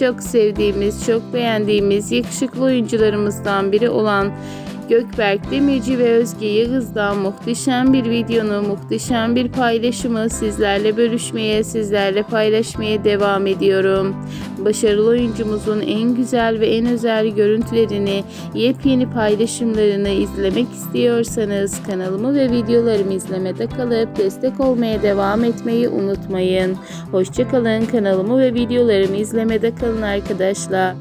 Çok sevdiğimiz, çok beğendiğimiz yakışıklı oyuncularımızdan biri olan Gökberk Demirci ve Özge Yağız'dan muhteşem bir videonu, muhteşem bir paylaşımı sizlerle bölüşmeye, sizlerle paylaşmaya devam ediyorum. Başarılı oyuncumuzun en güzel ve en özel görüntülerini, yepyeni paylaşımlarını izlemek istiyorsanız kanalımı ve videolarımı izlemede kalıp destek olmaya devam etmeyi unutmayın. Hoşçakalın kanalımı ve videolarımı izlemede kalın arkadaşlar.